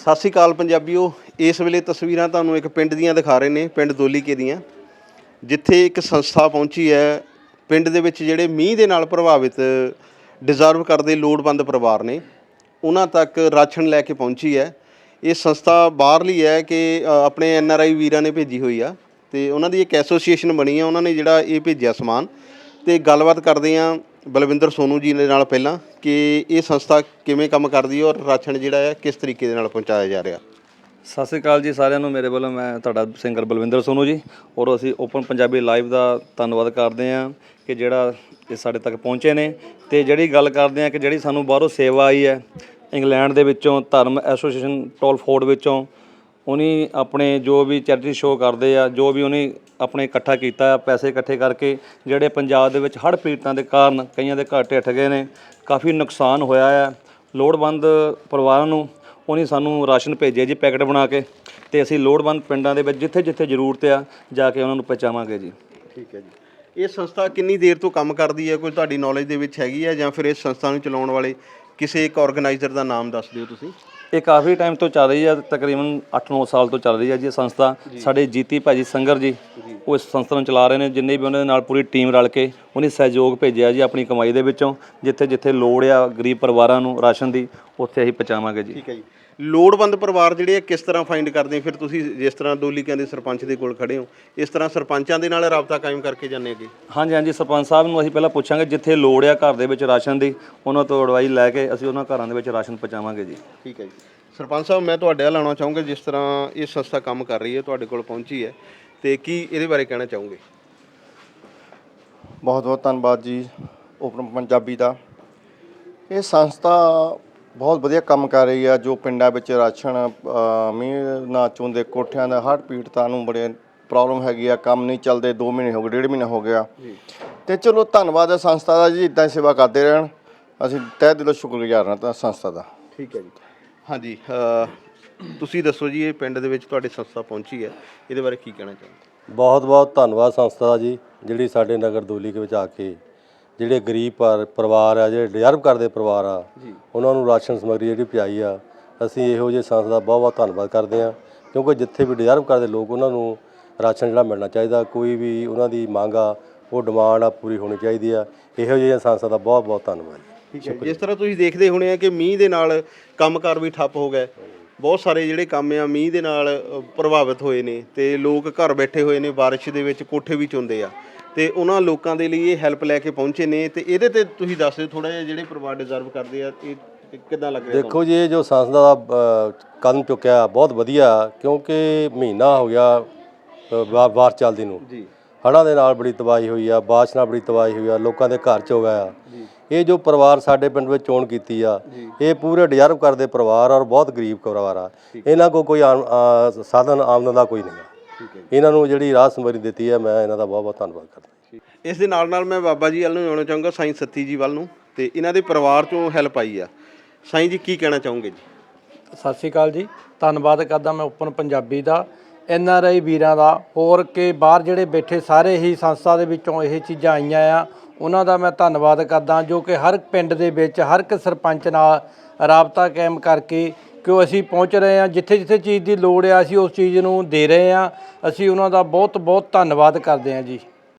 ਸਤਿ ਸ਼੍ਰੀ ਅਕਾਲ ਪੰਜਾਬੀਓ, ਇਸ ਵੇਲੇ ਤਸਵੀਰਾਂ ਤੁਹਾਨੂੰ ਇੱਕ ਪਿੰਡ ਦੀਆਂ ਦਿਖਾ ਰਹੇ ਨੇ, ਪਿੰਡ ਦੋਲੀਕੇ ਦੀਆਂ, ਜਿੱਥੇ ਇੱਕ ਸੰਸਥਾ ਪਹੁੰਚੀ ਹੈ, ਪਿੰਡ ਦੇ ਵਿੱਚ ਜਿਹੜੇ ਮੀਂਹ ਦੇ ਨਾਲ ਪ੍ਰਭਾਵਿਤ ਡਿਜ਼ਰਵ ਕਰਦੇ ਲੋੜਵੰਦ ਪਰਿਵਾਰ ਨੇ, ਉਹਨਾਂ ਤੱਕ ਰਾਸ਼ਨ ਲੈ ਕੇ ਪਹੁੰਚੀ ਹੈ। ਇਹ ਸੰਸਥਾ ਬਾਹਰਲੀ ਹੈ ਕਿ ਆਪਣੇ ਐਨ ਆਰ ਆਈ ਵੀਰਾਂ ਨੇ ਭੇਜੀ ਹੋਈ ਆ, ਤੇ ਉਹਨਾਂ ਦੀ ਇੱਕ ਐਸੋਸੀਏਸ਼ਨ ਬਣੀ ਆ, ਉਹਨਾਂ ਨੇ ਜਿਹੜਾ ਇਹ ਭੇਜਿਆ ਸਮਾਨ, ਤੇ ਗੱਲਬਾਤ ਕਰਦੇ ਆ ਬਲਵਿੰਦਰ ਸੋਨੂ ਜੀ ਦੇ ਨਾਲ ਪਹਿਲਾਂ ਕਿ ਇਹ ਸੰਸਥਾ ਕਿਵੇਂ ਕੰਮ ਕਰਦੀ ਹੈ ਔਰ ਰਾਸ਼ਨ ਜਿਹੜਾ ਹੈ ਕਿਸ ਤਰੀਕੇ ਦੇ ਨਾਲ ਪਹੁੰਚਾਇਆ ਜਾ ਰਿਹਾ? ਸਤਿ ਸ੍ਰੀ ਅਕਾਲ ਜੀ ਸਾਰਿਆਂ ਨੂੰ। ਮੇਰੇ ਵੱਲੋਂ ਮੈਂ ਤੁਹਾਡਾ ਸਿੰਗਰ ਬਲਵਿੰਦਰ ਸੋਨੂ ਜੀ ਔਰ ਅਸੀਂ ਓਪਨ ਪੰਜਾਬੀ ਲਾਈਵ ਦਾ ਧੰਨਵਾਦ ਕਰਦੇ ਹਾਂ ਕਿ ਜਿਹੜਾ ਇਹ ਸਾਡੇ ਤੱਕ ਪਹੁੰਚੇ ਨੇ ਤੇ ਜਿਹੜੀ ਗੱਲ ਕਰਦੇ ਹਾਂ ਕਿ ਜਿਹੜੀ ਸਾਨੂੰ ਬਾਹਰੋਂ ਸੇਵਾ ਆਈ ਹੈ, ਇੰਗਲੈਂਡ ਦੇ ਵਿੱਚੋਂ ਧਰਮ ਐਸੋਸੀਏਸ਼ਨ ਟੋਲਫੋਰਡ ਵਿੱਚੋਂ ਉਹਨੇ ਆਪਣੇ ਜੋ ਵੀ ਚੈਰਿਟੀ ਸ਼ੋਅ ਕਰਦੇ ਆ, ਜੋ ਵੀ ਉਹਨੇ ਆਪਣੇ ਇਕੱਠਾ ਕੀਤਾ ਆ ਪੈਸੇ ਇਕੱਠੇ ਕਰਕੇ ਜਿਹੜੇ ਪੰਜਾਬ ਦੇ ਵਿੱਚ ਹੜ੍ਹ ਪੀੜਤਾਂ ਦੇ ਕਾਰਨ ਕਈਆਂ ਦੇ ਘਰ ਢਿੱਠ ਗਏ ਨੇ, ਕਾਫੀ ਨੁਕਸਾਨ ਹੋਇਆ ਆ। ਲੋੜਵੰਦ ਪਰਿਵਾਰਾਂ ਨੂੰ ਉਹਨੇ ਸਾਨੂੰ ਰਾਸ਼ਨ ਭੇਜਿਆ ਜੀ, ਪੈਕਟ ਬਣਾ ਕੇ ਤੇ ਅਸੀਂ ਲੋੜਵੰਦ ਪਿੰਡਾਂ ਦੇ ਵਿੱਚ ਜਿੱਥੇ ਜਿੱਥੇ ਜ਼ਰੂਰਤ ਆ, ਜਾ ਕੇ ਉਹਨਾਂ ਨੂੰ ਪਹੁੰਚਾਵਾਂਗੇ ਜੀ। ਠੀਕ ਹੈ ਜੀ। ਇਹ ਸੰਸਥਾ ਕਿੰਨੀ ਦੇਰ ਤੋਂ ਕੰਮ ਕਰਦੀ ਹੈ? ਕੋਈ ਤੁਹਾਡੀ ਨੌਲੇਜ ਦੇ ਵਿੱਚ ਹੈਗੀ ਹੈ ਜਾਂ ਫਿਰ ਇਸ ਸੰਸਥਾ ਨੂੰ ਚਲਾਉਣ ਵਾਲੇ ਕਿਸੇ ਇੱਕ ਆਰਗੇਨਾਈਜ਼ਰ ਦਾ ਨਾਮ ਦੱਸ ਦਿਓ ਤੁਸੀਂ? ਇਹ ਕਾਫੀ ਟਾਈਮ ਤੋਂ ਚੱਲ ਰਹੀ ਹੈ ਤਕਰੀਬਨ 8-9 ਸਾਲ ਤੋਂ ਚੱਲ ਰਹੀ ਹੈ ਜੀ ਇਹ ਸੰਸਥਾ। ਸਾਡੇ ਜੀਤੀ ਭਾਜੀ ਸੰਗਰ ਜੀ ਉਹ ਇਸ ਸੰਸਥਾ ਨੂੰ ਚਲਾ ਰਹੇ ਨੇ ਜਿੰਨੇ ਵੀ ਉਹਨਾਂ ਦੇ ਨਾਲ ਪੂਰੀ ਟੀਮ ਰਲ ਕੇ ਉਹਨੇ ਸਹਿਯੋਗ ਭੇਜਿਆ ਜੀ ਆਪਣੀ ਕਮਾਈ ਦੇ ਵਿੱਚੋਂ ਜਿੱਥੇ ਜਿੱਥੇ ਲੋੜ ਆ ਗਰੀਬ ਪਰਿਵਾਰਾਂ ਨੂੰ ਰਾਸ਼ਨ ਦੀ ਉੱਥੇ ਅਸੀਂ ਪਹੁੰਚਾਵਾਂਗੇ ਜੀ। ਠੀਕ ਹੈ ਜੀ। ਲੋੜਵੰਦ ਪਰਿਵਾਰ ਜਿਹੜੇ ਆ ਕਿਸ ਤਰ੍ਹਾਂ ਫਾਈਂਡ ਕਰਦੇ ਆ? ਫਿਰ ਤੁਸੀਂ ਜਿਸ ਤਰ੍ਹਾਂ ਦੋਲੀਕਿਆਂ ਦੇ ਸਰਪੰਚ ਦੇ ਕੋਲ ਖੜੇ ਹੋ ਇਸ ਤਰ੍ਹਾਂ ਸਰਪੰਚਾਂ ਦੇ ਨਾਲ ਰਾਬਤਾ ਕਾਇਮ ਕਰਕੇ ਜਾਂਦੇ ਅੱਗੇ? ਹਾਂਜੀ ਹਾਂਜੀ ਸਰਪੰਚ ਸਾਹਿਬ ਨੂੰ ਅਸੀਂ ਪਹਿਲਾਂ ਪੁੱਛਾਂਗੇ ਜਿੱਥੇ ਲੋੜ ਆ ਘਰ ਦੇ ਵਿੱਚ ਰਾਸ਼ਨ ਦੀ ਉਹਨਾਂ ਤੋਂ ਅਡਵਾਈ ਲੈ ਕੇ ਅਸੀਂ ਉਹਨਾਂ ਘਰਾਂ ਦੇ ਵਿੱਚ ਰਾਸ਼ਨ ਪਹੁੰਚਾਵਾਂਗੇ ਜੀ। ਠੀਕ ਹੈ ਜੀ। ਸਰਪੰਚ ਸਾਹਿਬ ਮੈਂ ਤੁਹਾਡੇ ਨਾਲ ਆਉਣਾ ਚਾਹੂੰਗਾ ਜਿਸ ਤਰ੍ਹਾਂ ਇਹ ਸੰਸਥਾ ਕੰਮ ਕਰ ਰਹੀ ਹੈ ਤੁਹਾਡੇ ਕੋਲ ਪਹੁੰਚੀ ਹੈ। ਤੇ ਕੀ ਇਹਦੇ ਬਾਰੇ ਕਹਿਣਾ ਚਾਹੋਗੇ? ਬਹੁਤ ਬਹੁਤ ਧੰਨਵਾਦ ਜੀ ਓਪਨ ਪੰਜਾਬੀ ਦਾ। ਇਹ ਸੰਸਥਾ ਬਹੁਤ ਵਧੀਆ ਕੰਮ ਕਰ ਰਹੀ ਆ ਜੋ ਪਿੰਡਾਂ ਵਿੱਚ ਰਾਸ਼ਨ ਮੀਂਹ ਨਾ ਚੁੰਦੇ ਕੋਠਿਆਂ ਦਾ ਹੜ੍ਹ ਪੀੜਤਾਂ ਨੂੰ ਬੜੇ ਪ੍ਰੋਬਲਮ ਹੈਗੀ ਆ ਕੰਮ ਨਹੀਂ ਚੱਲਦੇ 2 ਮਹੀਨੇ ਹੋ ਗਏ ਡੇਢ ਮਹੀਨਾ ਹੋ ਗਿਆ। ਤੇ ਚਲੋ ਧੰਨਵਾਦ ਹੈ ਸੰਸਥਾ ਦਾ ਜੀ ਇਦਾਂ ਸੇਵਾ ਕਰਦੇ ਰਹਿਣ। ਅਸੀਂ ਤਹਿ ਦਿਲੋਂ ਸ਼ੁਕਰਗੁਜ਼ਾਰ ਹਾਂ ਤਾਂ ਸੰਸਥਾ ਦਾ। ਠੀਕ ਹੈ ਜੀ। ਹਾਂਜੀ ਤੁਸੀਂ ਦੱਸੋ ਜੀ ਇਹ ਪਿੰਡ ਦੇ ਵਿੱਚ ਤੁਹਾਡੀ ਸੰਸਥਾ ਪਹੁੰਚੀ ਹੈ। ਇਹਦੇ ਬਾਰੇ ਕੀ ਕਹਿਣਾ ਚਾਹੋਗੇ? ਬਹੁਤ ਬਹੁਤ ਧੰਨਵਾਦ ਸੰਸਥਾ ਦਾ ਜੀ ਜਿਹੜੀ ਸਾਡੇ ਨਗਰ ਦੋਲੀ ਦੇ ਵਿੱਚ ਆ ਕੇ ਜਿਹੜੇ ਗਰੀਬ ਪਰ- ਪਰਿਵਾਰ ਆ ਜਿਹੜੇ ਡਿਜ਼ਰਵ ਕਰਦੇ ਪਰਿਵਾਰ ਆ ਉਹਨਾਂ ਨੂੰ ਰਾਸ਼ਨ ਸਮੱਗਰੀ ਜਿਹੜੀ ਪਹੁੰਚਾਈ ਆ ਅਸੀਂ ਇਹੋ ਜਿਹੇ ਸੰਸਥਾ ਦਾ ਬਹੁਤ ਬਹੁਤ ਧੰਨਵਾਦ ਕਰਦੇ ਆ ਕਿਉਂਕਿ ਜਿੱਥੇ ਵੀ ਡਿਜ਼ਰਵ ਕਰਦੇ ਲੋਕ ਉਹਨਾਂ ਨੂੰ ਰਾਸ਼ਨ ਜਿਹੜਾ ਮਿਲਣਾ ਚਾਹੀਦਾ ਕੋਈ ਵੀ ਉਹਨਾਂ ਦੀ ਮੰਗ ਆ ਉਹ ਡਿਮਾਂਡ ਆ ਪੂਰੀ ਹੋਣੀ ਚਾਹੀਦੀ ਆ। ਇਹੋ ਜਿਹੀਆਂ ਸੰਸਥਾ ਦਾ ਬਹੁਤ ਬਹੁਤ ਧੰਨਵਾਦ ਠੀਕ ਹੈ। ਜਿਸ ਤਰ੍ਹਾਂ ਤੁਸੀਂ ਦੇਖਦੇ ਹੋਣੇ ਆ ਕਿ ਮੀਂਹ ਦੇ ਨਾਲ ਕੰਮਕਾਰ ਵੀ ਠੱਪ ਹੋ ਗਏ ਬਹੁਤ ਸਾਰੇ ਜਿਹੜੇ ਕੰਮ ਆ ਮੀਂਹ ਦੇ ਨਾਲ ਪ੍ਰਭਾਵਿਤ ਹੋਏ ਨੇ ਤੇ ਲੋਕ ਘਰ ਬੈਠੇ ਹੋਏ ਨੇ ਬਾਰਿਸ਼ ਦੇ ਵਿੱਚ ਕੋਠੇ ਵੀ ਚੁੰਦੇ ਆ। ਤੇ ਉਹਨਾਂ ਲੋਕਾਂ ਦੇ ਲਈ ਇਹ ਹੈਲਪ ਲੈ ਕੇ ਪਹੁੰਚੇ ਨੇ ਤੇ ਇਹਦੇ ਤੇ ਤੁਸੀਂ ਦੱਸ ਦਿਓ ਥੋੜਾ ਜਿਹਾ ਜਿਹੜੇ ਪਰਿਵਾਰ ਡਿਜ਼ਰਵ ਕਰਦੇ ਆ ਇਹ ਕਿੱਦਾਂ ਲੱਗ ਰਿਹਾ ਦੇਖੋ ਜੀ ਇਹ ਜੋ ਸੰਸਥਾ ਦਾ ਕਦਮ ਚੁੱਕਿਆ ਬਹੁਤ ਵਧੀਆ ਕਿਉਂਕਿ ਮਹੀਨਾ ਹੋ ਗਿਆ ਅ, ਵਾ- ਬਾਰਿਸ਼ ਚੱਲਦੀ ਨੂੰ। ਜੀ। ਹੜ੍ਹਾਂ ਦੇ ਨਾਲ ਬੜੀ ਤਬਾਹੀ ਹੋਈ ਆ ਬਾਰਿਸ਼ ਨਾਲ ਬੜੀ ਤਬਾਹੀ ਹੋਈ ਆ ਲੋਕਾਂ ਦੇ ਘਰ ਚ ਹੋ ਗਿਆ ਇਹ ਜੋ ਪਰਿਵਾਰ ਸਾਡੇ ਪਿੰਡ ਵਿੱਚ ਚੋਣ ਕੀਤੀ ਆ ਇਹ ਪੂਰੇ ਡਿਜ਼ਰਵ ਕਰਦੇ ਪਰਿਵਾਰ ਔਰ ਬਹੁਤ ਗਰੀਬ ਪਰਿਵਾਰ ਆ। ਇਹਨਾਂ ਕੋ ਕੋਈ ਆਮ- ਆ, ਸਾਧਨ ਆਮਦਨ ਦਾ ਕੋਈ ਨਹੀਂ ਆ। ਇਹਨਾਂ ਨੂੰ ਜਿਹੜੀ ਰਾਹ ਸਮਰੀ ਦਿੱਤੀ ਹੈ ਮੈਂ ਇਹਨਾਂ ਦਾ ਬਹੁਤ ਬਹੁਤ ਧੰਨਵਾਦ ਕਰਦਾ ਇਸ ਦੇ ਨਾਲ ਨਾਲ ਮੈਂ ਬਾਬਾ ਜੀ ਵੱਲ ਨੂੰ ਆਉਣਾ ਚਾਹੂੰਗਾ ਸਾਈਂ ਸੱਤੀ ਜੀ ਵੱਲ ਨੂੰ ਤੇ ਇਹਨਾਂ ਦੇ ਪਰਿਵਾਰ ਚੋਂ ਹੈਲਪ ਆਈ ਆ। ਸਾਈਂ ਜੀ ਕੀ ਕਹਿਣਾ ਚਾਹੋਗੇ ਜੀ? ਸਤਿ ਸ਼੍ਰੀ ਅਕਾਲ ਜੀ। ਧੰਨਵਾਦ ਕਰਦਾ ਮੈਂ ਓਪਨ ਪੰਜਾਬੀ ਦਾ। ਐਨ ਆਰ ਆਈ ਵੀਰਾਂ ਦਾ ਹੋਰ ਕਿ ਬਾਹਰ ਜਿਹੜੇ ਬੈਠੇ ਸਾਰੇ ਹੀ ਸੰਸਥਾ ਦੇ ਵਿੱਚੋਂ ਇਹ ਚੀਜ਼ਾਂ ਆਈਆਂ ਆ। ਉਹਨਾਂ ਦਾ ਮੈਂ ਧੰਨਵਾਦ ਕਰਦਾ ਜੋ ਕਿ ਹਰ ਪਿੰਡ ਦੇ ਵਿੱਚ ਹਰ ਇੱਕ ਸਰਪੰਚ ਨਾਲ ਰਾਬਤਾ ਕਾਇਮ ਕਰਕੇ ਕਿ ਅਸੀਂ ਪਹੁੰਚ ਰਹੇ ਹਾਂ, ਜਿੱਥੇ ਜਿੱਥੇ ਚੀਜ਼ ਦੀ ਲੋੜ ਆ ਅਸੀਂ ਉਸ ਚੀਜ਼ ਨੂੰ ਦੇ ਰਹੇ ਹਾਂ। ਅਸੀਂ ਉਹਨਾਂ ਦਾ ਬਹੁਤ ਬਹੁਤ ਧੰਨਵਾਦ ਕਰਦੇ ਹਾਂ ਜੀ।